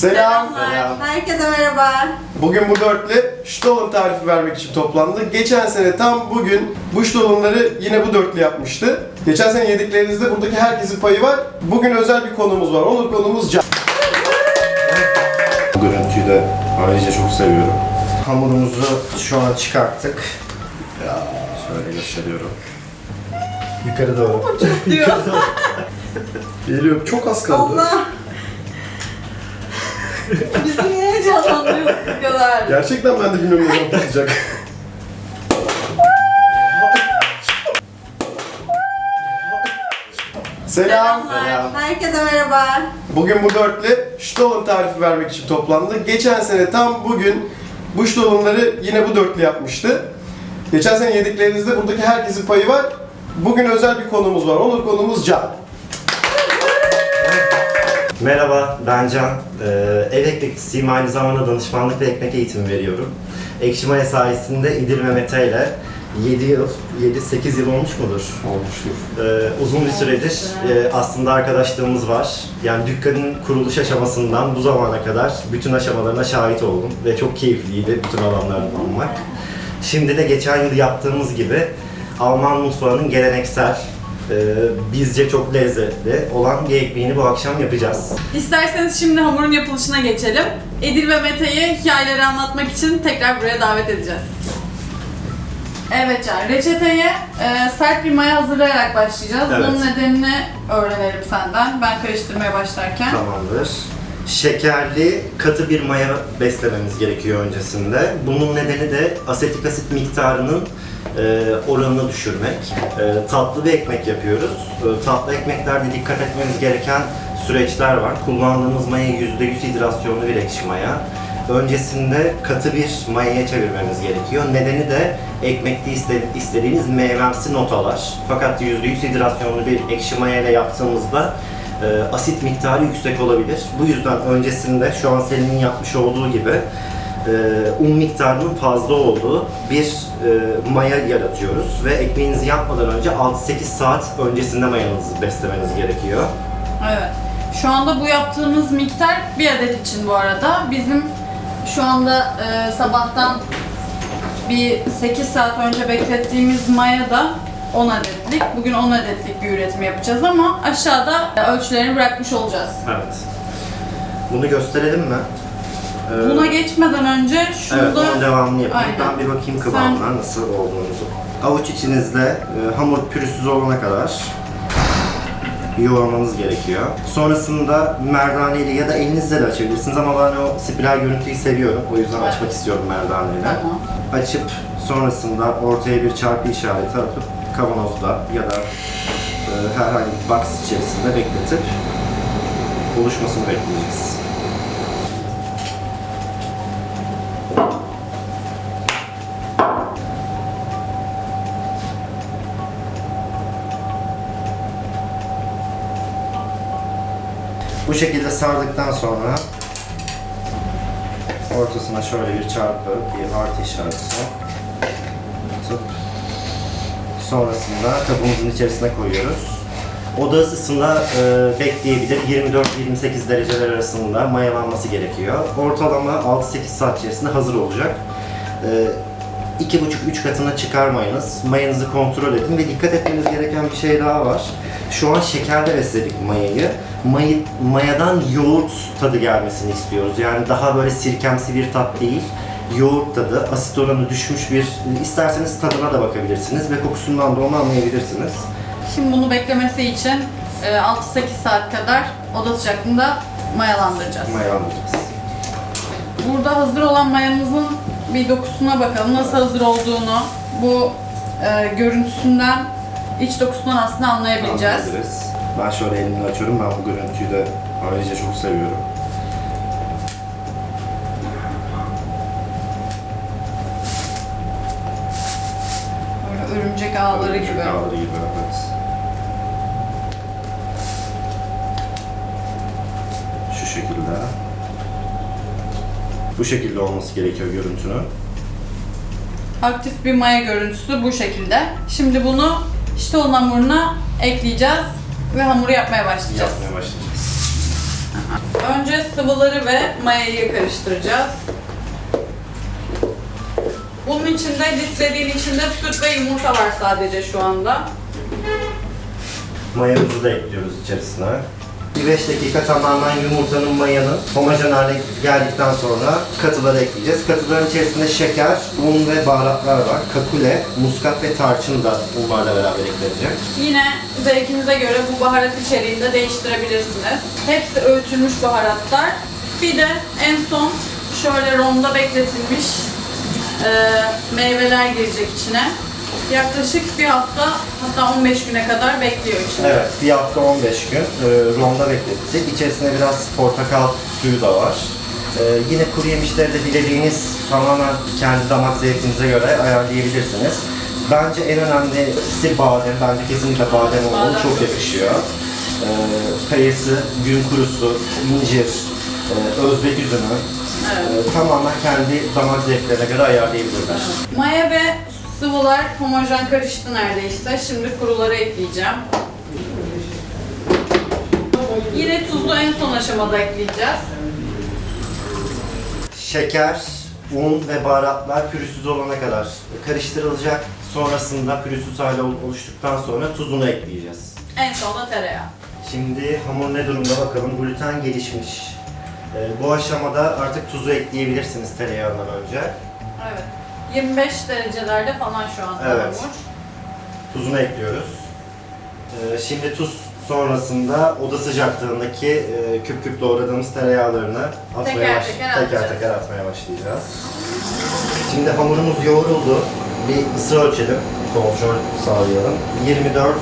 Selam. Selamlar. Herkese merhaba. Bugün bu dörtlü Stollen tarifi vermek için toplandı. Geçen sene tam bugün bu Stollen'ları yine bu dörtlü yapmıştı. Geçen sene yediklerinizde buradaki herkesin payı var. Bugün özel bir konumuz var. Onur konumuz Can. Bu görüntüyü de ayrıca çok seviyorum. Hamurumuzu şu an çıkarttık. Şöyle gösteriyorum. Yukarı doğru. Diyor. Geliyor. Çok az kaldı. Allah. Bizi niye heyecanlandırıyorsun bu kadar? Gerçekten ben de bilmiyorum ne zaman bitecek. Selam. Selamlar. Herkese merhaba. Bugün bu dörtlü Stollen tarifi vermek için toplandı. Geçen sene tam bugün bu Stollen'ları yine bu dörtlü yapmıştı. Geçen sene yediklerinizde buradaki herkesin payı var. Bugün özel bir konumuz var. Onur konumuz Can. Merhaba, ben Can. Ee, ev ekmekçisiyim, aynı zamanda danışmanlık ve ekmek eğitimi veriyorum. Ekşi Maya sayesinde İdil ve Mete ile 7 yıl, 7-8 yıl olmuş mudur? Olmuştur. Ee, uzun bir süredir e, aslında arkadaşlığımız var. Yani dükkanın kuruluş aşamasından bu zamana kadar bütün aşamalarına şahit oldum ve çok keyifliydi bütün alanlarda bulunmak. Şimdi de geçen yıl yaptığımız gibi Alman mutfağının geleneksel, e, bizce çok lezzetli olan bir ekmeğini bu akşam yapacağız. İsterseniz şimdi hamurun yapılışına geçelim. Edil ve Mete'yi hikayeleri anlatmak için tekrar buraya davet edeceğiz. Evet Can, reçeteye e, sert bir maya hazırlayarak başlayacağız. Evet. Bunun nedenini öğrenelim senden. Ben karıştırmaya başlarken. Tamamdır. Şekerli, katı bir maya beslememiz gerekiyor öncesinde. Bunun nedeni de asetik asit miktarının e, oranını düşürmek. E, tatlı bir ekmek yapıyoruz. E, tatlı ekmeklerde dikkat etmemiz gereken süreçler var. Kullandığımız maya %100 hidrasyonlu bir ekşi maya. Öncesinde katı bir mayaya çevirmemiz gerekiyor. Nedeni de ekmekte iste- istediğiniz meyvemsi notalar. Fakat %100 hidrasyonlu bir ekşi maya ile yaptığımızda e, asit miktarı yüksek olabilir. Bu yüzden öncesinde şu an Selin'in yapmış olduğu gibi e, un miktarının fazla olduğu bir e, maya yaratıyoruz ve ekmeğinizi yapmadan önce 6-8 saat öncesinde mayanızı beslemeniz gerekiyor. Evet. Şu anda bu yaptığımız miktar bir adet için bu arada. Bizim şu anda e, sabahtan bir 8 saat önce beklettiğimiz maya da 10 adetlik. Bugün 10 adetlik bir üretim yapacağız ama aşağıda ölçülerini bırakmış olacağız. Evet. Bunu gösterelim mi? Ee, Buna geçmeden önce şunu Evet, da onun devamını. Aynen. Ben bir bakayım kıvamına nasıl olduğunuzu. Avuç içinizde e, hamur pürüzsüz olana kadar yoğurmanız gerekiyor. Sonrasında merdaneyle ya da elinizle de açabilirsiniz ama ben o spiral görüntüyü seviyorum. O yüzden açmak istiyorum merdaneyle. Tamam. Açıp sonrasında ortaya bir çarpı işareti atıp kavanozda ya da e, herhangi bir box içerisinde bekletip oluşmasını bekleyeceğiz. Bu şekilde sardıktan sonra ortasına şöyle bir çarpı, bir artı işareti atıp sonrasında kabımızın içerisine koyuyoruz. Oda ısısında e, bekleyebilir. 24-28 dereceler arasında mayalanması gerekiyor. Ortalama 6-8 saat içerisinde hazır olacak. E, 2,5-3 katına çıkarmayınız. Mayanızı kontrol edin ve dikkat etmeniz gereken bir şey daha var. Şu an şekerle besledik mayayı. Mayı, mayadan yoğurt tadı gelmesini istiyoruz. Yani daha böyle sirkemsi bir tat değil. Yoğurt tadı, asit oranı düşmüş bir... isterseniz tadına da bakabilirsiniz ve kokusundan da onu anlayabilirsiniz. Şimdi bunu beklemesi için e, 6-8 saat kadar oda sıcaklığında mayalandıracağız. Mayalandıracağız. Burada hazır olan mayamızın bir dokusuna bakalım. Nasıl hazır olduğunu bu e, görüntüsünden, iç dokusundan aslında anlayabileceğiz. Anlayabiliriz. Ben şöyle elimi açıyorum. Ben bu görüntüyü de ayrıca çok seviyorum. Böyle örümcek ağları Örümcek gibi. ağları gibi, evet. Şu şekilde. Bu şekilde olması gerekiyor görüntünün. Aktif bir maya görüntüsü bu şekilde. Şimdi bunu işte onun hamuruna ekleyeceğiz ve hamuru yapmaya başlayacağız. Yapmaya başlayacağız. Önce sıvıları ve mayayı karıştıracağız. Bunun içinde litreliğin içinde süt ve yumurta var sadece şu anda. Mayamızı da ekliyoruz içerisine. Bir 5 dakika tamamen yumurtanın mayanın homojen hale geldikten sonra katıları ekleyeceğiz. Katıların içerisinde şeker, un ve baharatlar var. Kakule, muskat ve tarçın da bunlarla beraber eklenecek. Yine zevkinize göre bu baharat içeriğini de değiştirebilirsiniz. Hepsi öğütülmüş baharatlar. Bir de en son şöyle ronda bekletilmiş e, meyveler girecek içine. Yaklaşık bir hafta hatta 15 güne kadar bekliyor içinde. Evet, bir hafta 15 gün e, ronda beklettik. İçerisinde biraz portakal suyu da var. E, yine kuru yemişleri de dilediğiniz tamamen kendi damak zevkinize göre ayarlayabilirsiniz. Bence en önemlisi badem. Bence kesinlikle badem olmalı. Badem. Çok yakışıyor. E, kayısı, gün kurusu, incir, e, özbek üzümü. Evet. e, tamamen kendi damak zevklerine göre ayarlayabilirler. Maya ve sıvılar homojen karıştı neredeyse. Şimdi kuruları ekleyeceğim. Yine tuzu en son aşamada ekleyeceğiz. Şeker, un ve baharatlar pürüzsüz olana kadar karıştırılacak. Sonrasında pürüzsüz hale ol- oluştuktan sonra tuzunu ekleyeceğiz. En son da tereyağı. Şimdi hamur ne durumda bakalım. Gluten gelişmiş. Ee, bu aşamada artık tuzu ekleyebilirsiniz tereyağından önce. Evet. 25 derecelerde falan şu an Evet. hamur. Tuzunu ekliyoruz. Ee, şimdi tuz sonrasında oda sıcaklığındaki e, küp küp doğradığımız tereyağlarını atmaya, Teker baş- teker teker, atacağız. teker atmaya başlayacağız. Şimdi hamurumuz yoğruldu. Bir ısı ölçelim. Kontrol sağlayalım. 24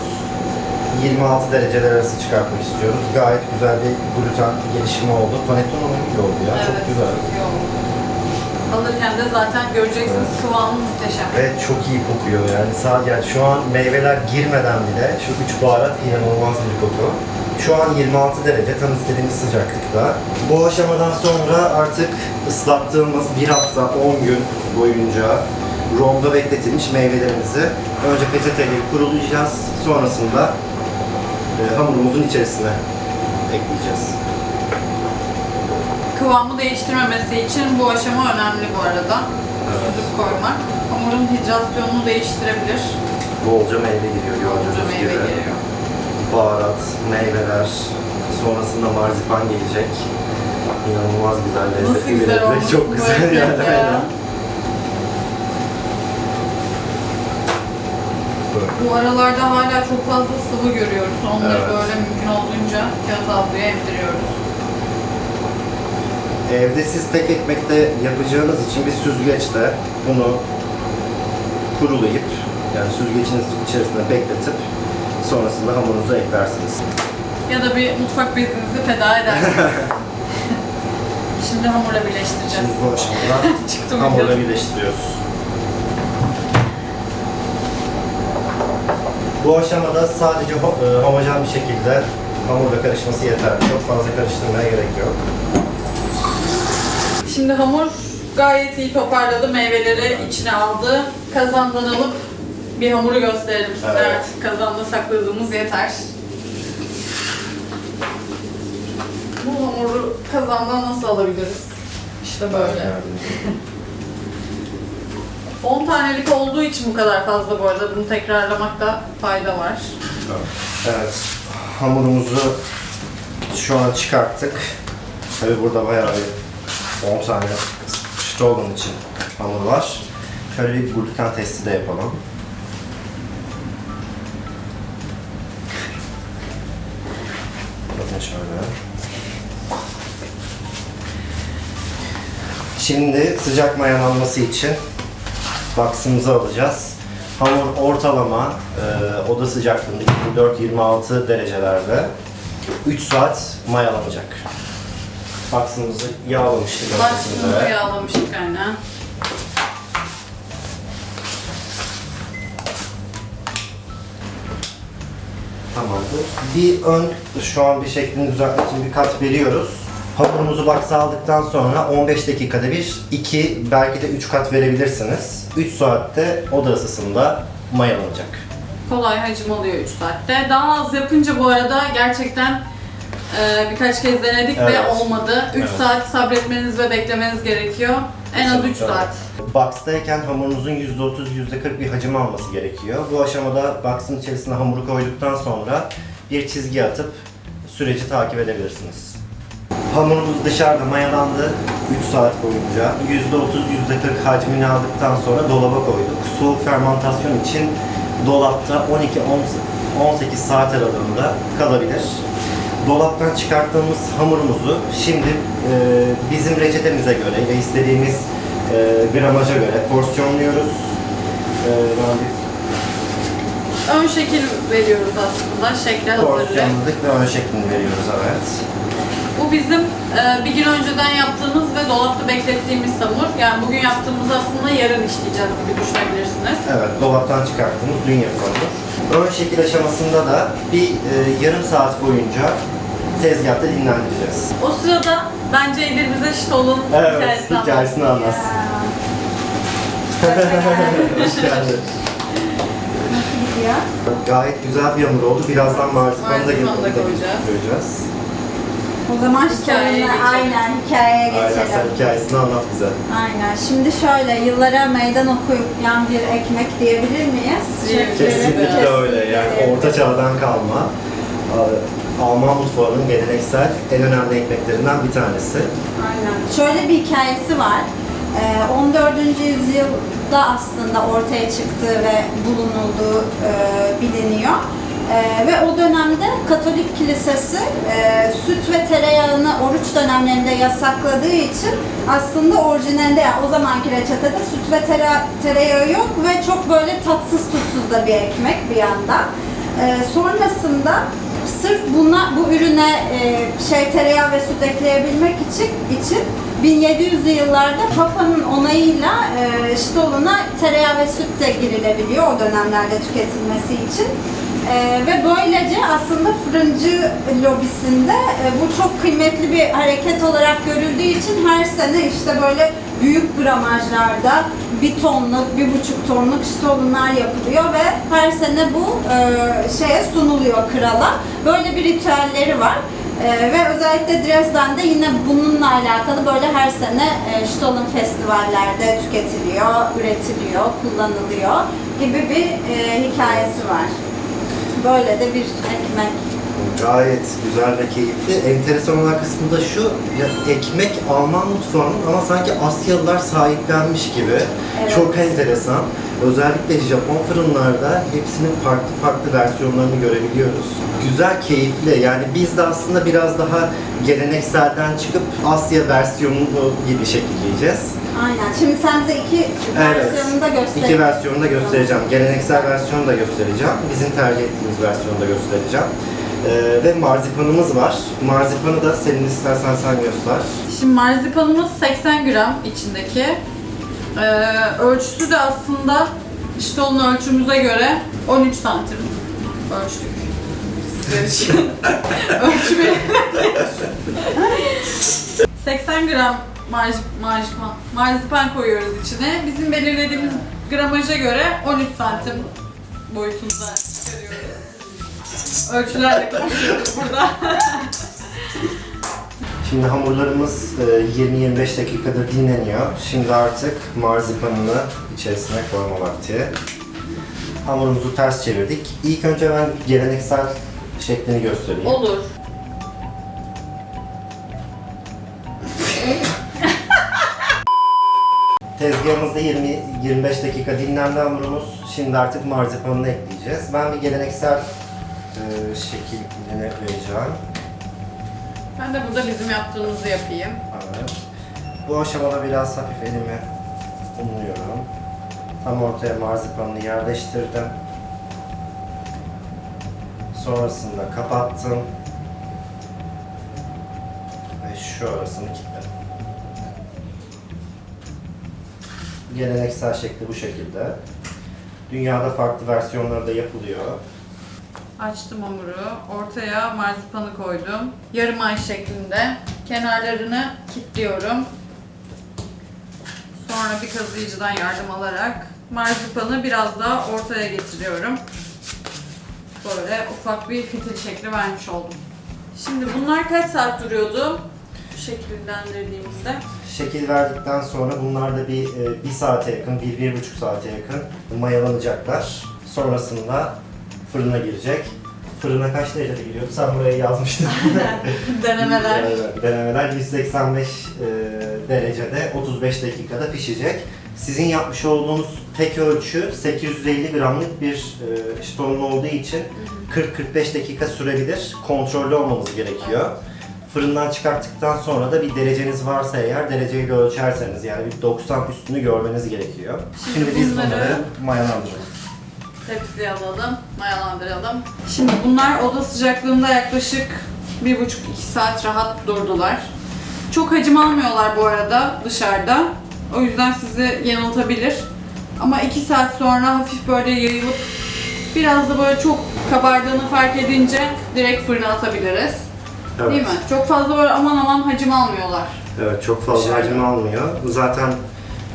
26 dereceler arası çıkartmak istiyoruz. Gayet güzel bir gluten gelişimi oldu. Panettone hamuru gibi oldu ya. Çok güzel. iyi oldu. Alırken de zaten göreceksiniz kıvamı muhteşem. Ve çok iyi kokuyor yani. Sadece yani şu an meyveler girmeden bile şu üç baharat inanılmaz bir koku. Şu an 26 derece tam istediğimiz sıcaklıkta. Bu aşamadan sonra artık ıslattığımız bir hafta 10 gün boyunca ronda bekletilmiş meyvelerimizi önce peçeteyle kurulayacağız. Sonrasında e, hamurumuzun içerisine ekleyeceğiz. Kıvamı değiştirmemesi için bu aşama önemli bu arada. Süzüp koymak. Hamurun hidrasyonunu değiştirebilir. Bolca meyve giriyor Bolca gördüğünüz meyve gibi. geliyor. baharat, meyveler, sonrasında marzipan gelecek. İnanılmaz güzel lezzetli Nasıl bir güzel olmuş Çok bu güzel ekmek yani. ya. Bu aralarda hala çok fazla sıvı görüyoruz. Onları Evet. böyle mümkün olduğunca kağıt havluya emdiriyoruz. Evde siz tek ekmekte yapacağınız için bir süzgeçte bunu kurulayıp yani süzgecin içerisinde bekletip sonrasında hamurunuzu eklersiniz. Ya da bir mutfak bezinizi feda edersiniz. Şimdi hamurla birleştireceğiz. Şimdi bu aşamada hamurla birleştiriyoruz. Bu aşamada sadece e, homojen bir şekilde hamurla karışması yeter. Çok fazla karıştırmaya gerek yok. Şimdi hamur gayet iyi toparladı. Meyveleri içine aldı. Kazandan alıp bir hamuru gösterelim size Evet. artık. Kazanda sakladığımız yeter. Bu hamuru kazandan nasıl alabiliriz? İşte böyle. 10 tanelik olduğu için bu kadar fazla bu arada. Bunu tekrarlamakta fayda var. Evet, hamurumuzu şu an çıkarttık. Tabi burada bayağı bir 10 tane stolun için hamur var. Şöyle bir gluten testi de yapalım. Bakın şöyle. Şimdi sıcak mayalanması için box'ımızı alacağız. Hamur ortalama e, oda sıcaklığında 24-26 derecelerde 3 saat mayalanacak. Box'ımızı yağlamıştık öncesinde. yağlamıştık aynen. Tamamdır. Bir ön, şu an bir şeklini düzeltmek için bir kat veriyoruz. Hamurumuzu box'a aldıktan sonra 15 dakikada bir, 2 belki de 3 kat verebilirsiniz. 3 saatte oda ısısında mayalanacak. Kolay hacim alıyor 3 saatte. Daha az yapınca bu arada gerçekten Ee, birkaç kez denedik ve Evet. olmadı. 3 Evet. saat sabretmeniz ve beklemeniz gerekiyor. En az 3 Kesinlikle. saat. Box'tayken hamurunuzun %30, %40 bir hacim alması gerekiyor. Bu aşamada box'ın içerisine hamuru koyduktan sonra bir çizgi atıp süreci takip edebilirsiniz. Hamurumuz dışarıda mayalandı 3 saat boyunca. %30, %40 hacmini aldıktan sonra dolaba koyduk. Soğuk fermentasyon için dolapta 12-18 saat aralığında kalabilir. Dolaptan çıkarttığımız hamurumuzu şimdi e, bizim reçetemize göre ve istediğimiz e, gramaja göre porsiyonluyoruz. E, Ön şekil veriyoruz aslında. Şekle hazırlık. porsiyonladık ve ön şeklini veriyoruz evet. Bu bizim e, bir gün önceden yaptığımız ve dolapta beklettiğimiz hamur. Yani bugün yaptığımız aslında yarın işleyeceğiz gibi düşünebilirsiniz. Evet, dolaptan çıkarttığımız dün yapılır. Ön şekil aşamasında da bir e, yarım saat boyunca tezgahta dinlendireceğiz. O sırada bence Edir bize Şitol'un Evet, hikayesini hikayesini anlatsın. Hoş geldin. Nasıl gidiyor? Gayet güzel bir hamur oldu. Birazdan marzipanı da da koyacağız. O zaman Hikayeye hikayeye geçelim. aynen hikayeye Aynen, sen geçelim. hikayesini anlat bize. Aynen. Şimdi şöyle yıllara meydan okuyan bir ekmek diyebilir miyiz? Kesinlikle Kesinlikle öyle. Yani orta çağdan kalma. Alman mutfağının geleneksel en önemli ekmeklerinden bir tanesi. Aynen. Şöyle bir hikayesi var. Ee, 14. yüzyılda aslında ortaya çıktığı ve bulunulduğu e, biliniyor. Ee, ve o dönemde Katolik Kilisesi e, süt ve tereyağını oruç dönemlerinde yasakladığı için aslında orijinalinde yani o zamanki reçetede süt ve tere- tereyağı yok ve çok böyle tatsız tuzsuz da bir ekmek bir yandan. Ee, sonrasında sırf buna bu ürüne e, şey tereyağı ve süt ekleyebilmek için için 1700'lü yıllarda Papa'nın onayıyla e, Stolun'a tereyağı ve süt de girilebiliyor o dönemlerde tüketilmesi için. E, ve böylece aslında fırıncı lobisinde e, bu çok kıymetli bir hareket olarak görüldüğü için her sene işte böyle büyük gramajlarda bir tonluk, bir buçuk tonluk stolunlar yapılıyor ve her sene bu e, şeye sunuluyor krala. Böyle bir ritüelleri var. E, ve özellikle Dresden'de yine bununla alakalı böyle her sene e, Stollen festivallerde tüketiliyor, üretiliyor, kullanılıyor gibi bir e, hikayesi var. Böyle de bir ekmek. Gayet güzel ve keyifli. Enteresan olan kısmı da şu, ya ekmek Alman mutfağının ama sanki Asyalılar sahiplenmiş gibi. Evet. Çok enteresan. Özellikle Japon fırınlarda hepsinin farklı farklı versiyonlarını görebiliyoruz. Güzel, keyifli. Yani biz de aslında biraz daha gelenekselden çıkıp Asya versiyonu gibi şekilleyeceğiz. Aynen. Şimdi sen bize iki versiyonunu da göster. İki versiyonu da göstereceğim. Geleneksel versiyonu da göstereceğim. Bizim tercih ettiğimiz versiyonu da göstereceğim. Ee, ve marzipanımız var. Marzipanı da senin istersen sen göster. Şimdi marzipanımız 80 gram içindeki. Ee, ölçüsü de aslında Şitol'un ölçümüze göre 13 santim ölçtük. Sizler için. Ölçü 80 gram marj, marzipan, marzipan koyuyoruz içine. Bizim belirlediğimiz gramaja göre 13 santim boyutunda. Ölçülerle konuşuyoruz burada. Şimdi hamurlarımız e, 20-25 dakikada dinleniyor. Şimdi artık marzipanını içerisine koyma vakti. Hamurumuzu ters çevirdik. İlk önce ben geleneksel şeklini göstereyim. Olur. Tezgahımızda 20-25 dakika dinlendi hamurumuz. Şimdi artık marzipanını ekleyeceğiz. Ben bir geleneksel e, şekilini vereceğim. Ben de burada bizim yaptığımızı yapayım. Evet. Bu aşamada biraz hafif elimi unluyorum. Tam ortaya marzipanını yerleştirdim. Sonrasında kapattım. Ve şu arasını kilitledim. Geleneksel şekli bu şekilde. Dünyada farklı versiyonları da yapılıyor. Açtım hamuru. Ortaya marzipanı koydum. Yarım ay şeklinde. Kenarlarını kilitliyorum. Sonra bir kazıyıcıdan yardım alarak marzipanı biraz daha ortaya getiriyorum. Böyle ufak bir fitil şekli vermiş oldum. Şimdi bunlar kaç saat duruyordu? Şekillendirdiğimizde. Şekil verdikten sonra bunlar da bir, e, bir saate yakın, bir, bir buçuk saate yakın mayalanacaklar. Sonrasında fırına girecek. Fırına kaç derecede giriyor? Sen buraya yazmıştın. Denemeler. Denemeler 185 e, derecede 35 dakikada pişecek. Sizin yapmış olduğunuz tek ölçü 850 gramlık bir e, şitonun olduğu için 40-45 dakika sürebilir. Kontrollü olmamız gerekiyor. Fırından çıkarttıktan sonra da bir dereceniz varsa eğer dereceyle ölçerseniz yani bir 90 üstünü görmeniz gerekiyor. Şimdi biz bunları mayalandıralım. Tepsiye alalım, mayalandıralım. Şimdi bunlar oda sıcaklığında yaklaşık bir buçuk iki saat rahat durdular. Çok hacim almıyorlar bu arada dışarıda. O yüzden sizi yanıltabilir. Ama iki saat sonra hafif böyle yayılıp biraz da böyle çok kabardığını fark edince direkt fırına atabiliriz. Değil mi? Çok fazla böyle aman aman hacim almıyorlar. Evet çok fazla Dışarıda. hacim almıyor. Zaten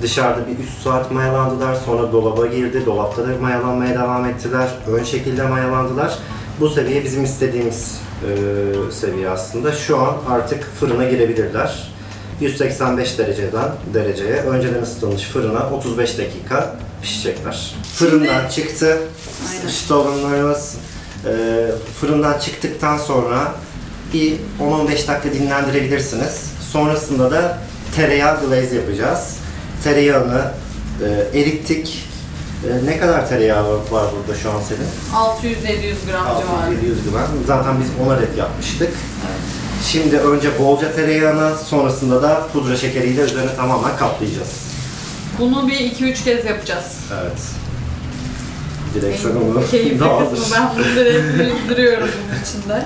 dışarıda bir 3 saat mayalandılar. Sonra dolaba girdi. Dolapta da mayalanmaya devam ettiler. Ön şekilde mayalandılar. Bu seviye bizim istediğimiz e, seviye aslında. Şu an artık fırına girebilirler. 185 dereceden dereceye önceden ısıtılmış fırına 35 dakika pişecekler. Fırından çıktı. Aynen. Stolonlarımız e, fırından çıktıktan sonra bir 10-15 dakika dinlendirebilirsiniz. Sonrasında da tereyağı glaze yapacağız. Tereyağını e, erittik. E, ne kadar tereyağı var burada şu an senin? 600-700 gram civarı. 700 gram. Zaten biz 10 adet yapmıştık. Şimdi önce bolca tereyağını, sonrasında da pudra şekeriyle üzerine tamamen kaplayacağız. Bunu bir 2-3 kez yapacağız. Evet. Direkt sen onu Keyifli kısmı ben bunu direkt yüzdürüyorum bunun içinde.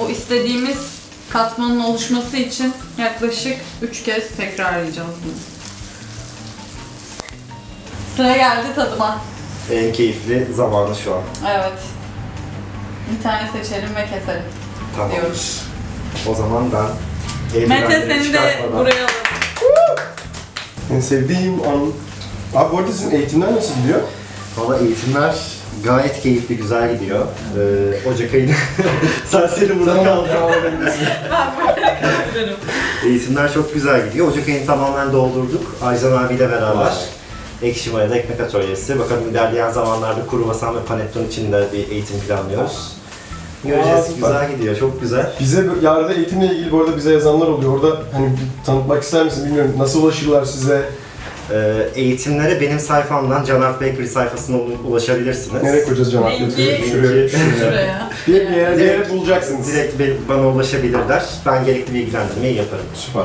O istediğimiz katmanın oluşması için yaklaşık 3 kez tekrarlayacağız bunu. Sıra geldi tadıma. En keyifli zamanı şu an. Evet. Bir tane seçelim ve keselim Tamam. diyoruz. O zaman ben Mete eldivenleri seni de çıkartmadan- buraya alalım. En sevdiğim an... Abi bu arada sizin eğitimler nasıl gidiyor? Valla eğitimler gayet keyifli, güzel gidiyor. Ee, Ocak ayında sen seni burada kaldın. Eğitimler çok güzel gidiyor. Ocak ayını tamamen doldurduk. Aycan abiyle beraber. Ekşi Maya'da ekmek atölyesi. Bakalım ilerleyen zamanlarda kruvasan ve panetton için de bir eğitim planlıyoruz. Göreceğiz. Aa, süper. güzel gidiyor. Çok güzel. Bize bu- yarın eğitimle ilgili bu arada bize yazanlar oluyor. Orada hani tanıtmak ister misin bilmiyorum. Nasıl ulaşırlar size? Ee, eğitimlere benim sayfamdan Canart Bakery sayfasına ulaşabilirsiniz. Nereye koyacağız Can Linki- Atlet'i? Şuraya. Şuraya. Bir, yere, bir yere Direkt- bulacaksınız. Direkt bana ulaşabilirler. Ben gerekli bilgilendirmeyi yaparım. Süper.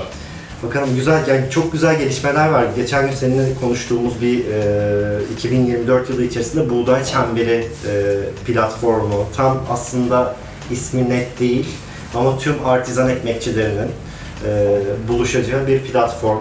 Bakalım güzel, yani çok güzel gelişmeler var. Geçen gün seninle konuştuğumuz bir e, 2024 yılı içerisinde Buğday Çemberi e, platformu. Tam aslında ismi net değil ama tüm artizan ekmekçilerinin e, buluşacağı bir platform.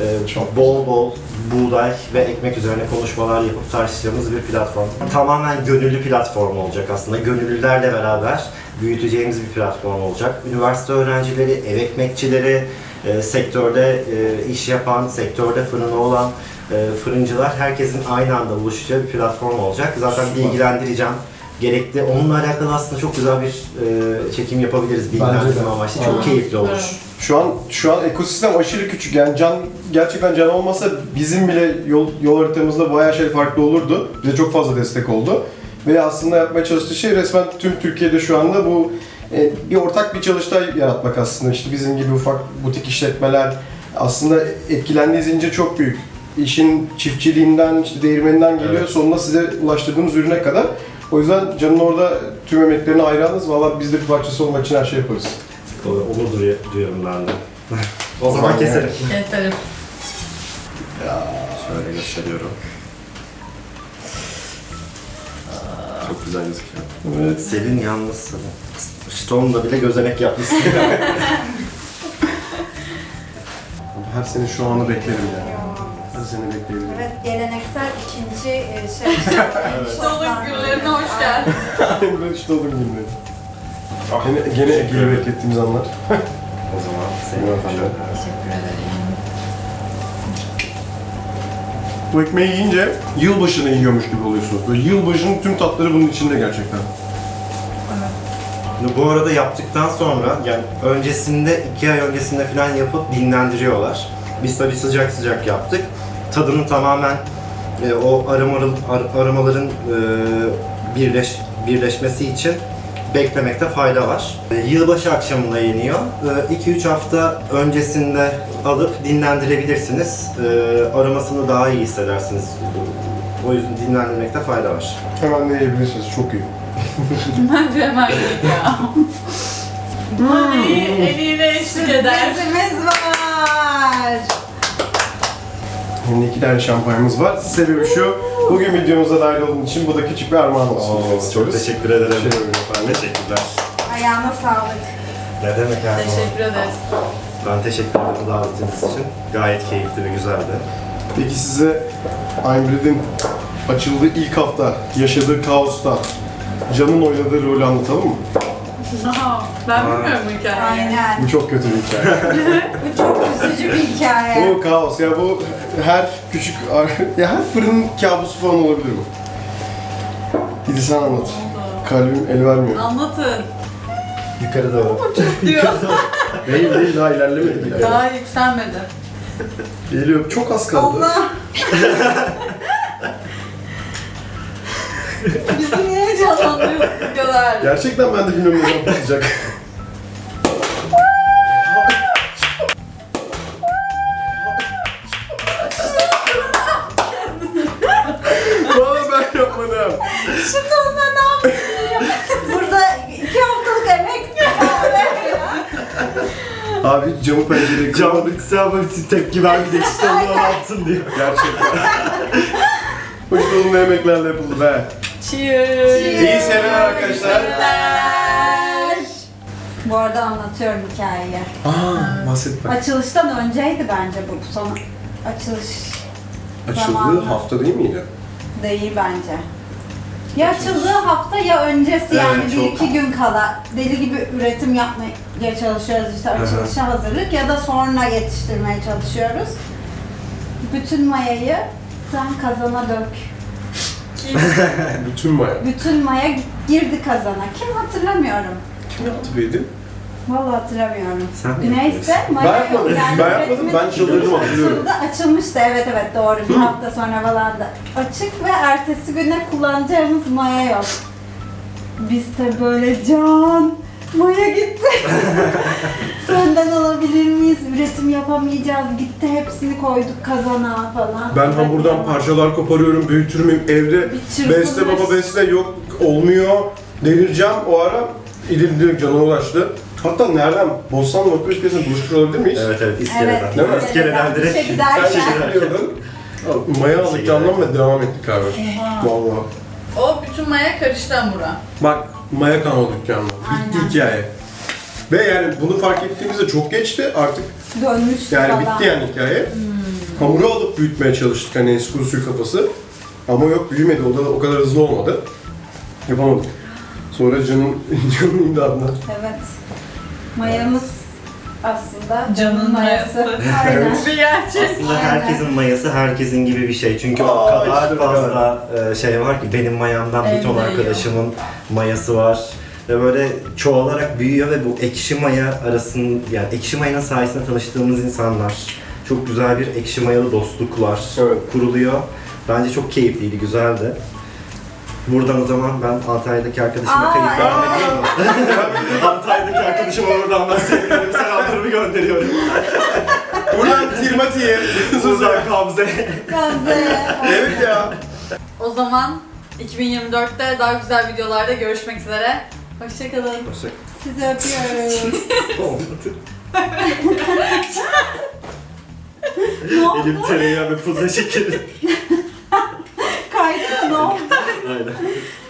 E, Çok bol bol buğday ve ekmek üzerine konuşmalar yapıp tartışacağımız bir platform. Tamamen gönüllü platform olacak aslında. Gönüllülerle beraber büyüteceğimiz bir platform olacak. Üniversite öğrencileri, ev ekmekçileri, e, sektörde e, iş yapan, sektörde fırını olan e, fırıncılar herkesin aynı anda buluşacağı bir platform olacak. Zaten Süper. bilgilendireceğim. Gerekli. Onunla alakalı aslında çok güzel bir e, çekim yapabiliriz bilgilendirme amaçlı. Çok keyifli olur. Evet. Şu an şu an ekosistem aşırı küçük. Yani can gerçekten can olmasa bizim bile yol yol haritamızda bayağı şey farklı olurdu. Bize çok fazla destek oldu. Ve aslında yapmaya çalıştığı şey resmen tüm Türkiye'de şu anda bu e, bir ortak bir çalıştay yaratmak aslında. İşte bizim gibi ufak butik işletmeler aslında etkilendiği zincir çok büyük. İşin çiftçiliğinden, işte değirmeninden geliyor, Evet. sonunda size ulaştırdığımız ürüne kadar. O yüzden Can'ın orada tüm emeklerine hayranız. Valla biz de bir parçası olmak için her şey yaparız. Onur duyu- duyuyorum ben de. o zaman keselim. Keselim. Şöyle gösteriyorum. Çok güzel gözüküyor. Evet. Selin yalnız Selin. Stone'da bile gözenek yapmışsın. Her sene şu anı beklerim ya. Her sene bekleyebilirim. Evet, geleneksel ikinci e, şey. Dolu günlerine hoş geldin. ben işte oldum gibi. Gene, gene Ege'yi beklettiğimiz anlar. O zaman seni Buyurun efendim. Teşekkür ederim. Bu ekmeği yiyince yılbaşını yiyormuş gibi oluyorsunuz. Böyle yılbaşının tüm tatları bunun içinde gerçekten. Bu arada yaptıktan sonra yani öncesinde iki ay öncesinde falan yapıp dinlendiriyorlar. Biz tabii sıcak sıcak yaptık. Tadının tamamen e, o aromaların, ar- aromaların e, birleş, birleşmesi için beklemekte fayda var. E, yılbaşı akşamında yeniyor. 2-3 hafta öncesinde alıp dinlendirebilirsiniz. E, aromasını daha iyi hissedersiniz. O yüzden dinlendirmekte fayda var. Hemen de yiyebilirsiniz. Çok iyi. Bence hemen ya. Hani eliyle eşlik eder. Sürprizimiz var. Şimdi iki tane şampanyamız var. Sebebi şu, bugün videomuza dahil olduğun için bu da küçük bir armağan olsun. Oo, istiyoruz. çok teşekkür ederim. Şey ederim efendim. Teşekkürler. Ayağına sağlık. Ne demek zaman. Teşekkür ederiz. Ben teşekkür ederim davetiniz için. Gayet keyifli ve güzeldi. Peki size Einbred'in açıldığı ilk hafta yaşadığı kaosta Can'ın oynadığı rolü anlatalım mı? Ben bilmiyorum bu hikayeyi. Aynen. Bu çok kötü bir hikaye. Bu çok üzücü bir hikaye. bu kaos ya bu her küçük ya her fırının kabusu falan olabilir bu. Gidi sen anlat. Kalbim el vermiyor. Anlatın. Yukarı doğru. Diyor. Değil değil daha ilerlemedik. bile. Daha yükselmedi. Geliyor çok az kaldı. Allah. Bizi niye kadar? Gerçekten ben de bilmiyorum ne zaman patlayacak. Valla ben yapmadım. Şimdi onda ne yapayım? Burada iki haftalık emek Abi camı pencereyi kırmadık. Camlık sen tepki vermedi işte onu yaptın diyor. Gerçekten. Hoş buldum ne emeklerle yapıldı be. Cheers. İyi seneler arkadaşlar. Bu arada anlatıyorum hikayeyi. Aa, bahset bak. Açılıştan önceydi bence bu son açılış Açıldığı Zamanı. hafta değil miydi? değil bence. Ya açıldığı hafta ya öncesi yani Evet, bir çok- iki gün kala deli gibi üretim yapmaya çalışıyoruz işte açılışa hazırlık ya da sonra yetiştirmeye çalışıyoruz. Bütün mayayı sen kazana dök. Bütün maya. Bütün maya girdi kazana. Kim hatırlamıyorum. Kim yaptı beydi? Vallahi hatırlamıyorum. Sen mi Neyse maya Ben yapmadım. yok. Yani Ben yapmadım. Ben çıldırdım, hatırlıyorum. Açıldı, açılmıştı evet evet doğru bir hafta sonra falan da açık ve ertesi güne kullanacağımız maya yok. Biz de böyle can maya gitti. Senden alabilir miyiz? Üretim yapamayacağız. Gitti hepsini koyduk kazana falan. Ben hamurdan parçalar koparıyorum, büyütürüm evde. Bir çırpınış. Beste baba beste yok olmuyor. Delireceğim o ara. İdil direkt canına ulaştı. Hatta nereden? Bostan Nokta Üskesi'ne buluşmuş olabilir miyiz? Evet evet iskeleden. Evet, Değil mi? İskeleden İşe direkt. giderken. Sen şey biliyordun. Maya aldık candan ve devam ettik abi. Vallahi. O bütün maya karıştı hamura. Bak Maya kanalı dükkanına. Bitti Aynen. hikaye. Ve yani bunu fark ettiğimizde çok geçti artık. Dönmüş Yani bitti yani hikaye. Hamuru alıp büyütmeye çalıştık hani eski usul kafası. Ama yok büyümedi o da o kadar hızlı olmadı. Yapamadık. Sonra canın canın imdadına. Evet. Mayamız aslında Canın mayası. Aynen. Bir gerçek. Aslında Aynen. herkesin mayası herkesin gibi bir şey. Çünkü o Aa, kadar işte fazla e, şey var ki benim mayamdan bir ton arkadaşımın mayası var. Ve böyle çoğalarak büyüyor ve bu ekşi maya arasın yani ekşi mayanın sayesinde tanıştığımız insanlar. Çok güzel bir ekşi mayalı dostluklar Evet. kuruluyor. Bence çok keyifliydi, güzeldi. Buradan o zaman ben Antalya'daki arkadaşıma Aa, kayıt devam mi? Antalya'daki arkadaşıma oradan ben sevgilerimi, selamlarımı gönderiyorum. Buradan Tirmati'ye. Buradan Kabze. Gamze. evet ya. O zaman 2024'te daha güzel videolarda görüşmek üzere. Hoşçakalın. Hoşçakalın. Sizi öpüyoruz. Olmadı. ne oldu? Elim tereyağı ve pudra şekeri. はい。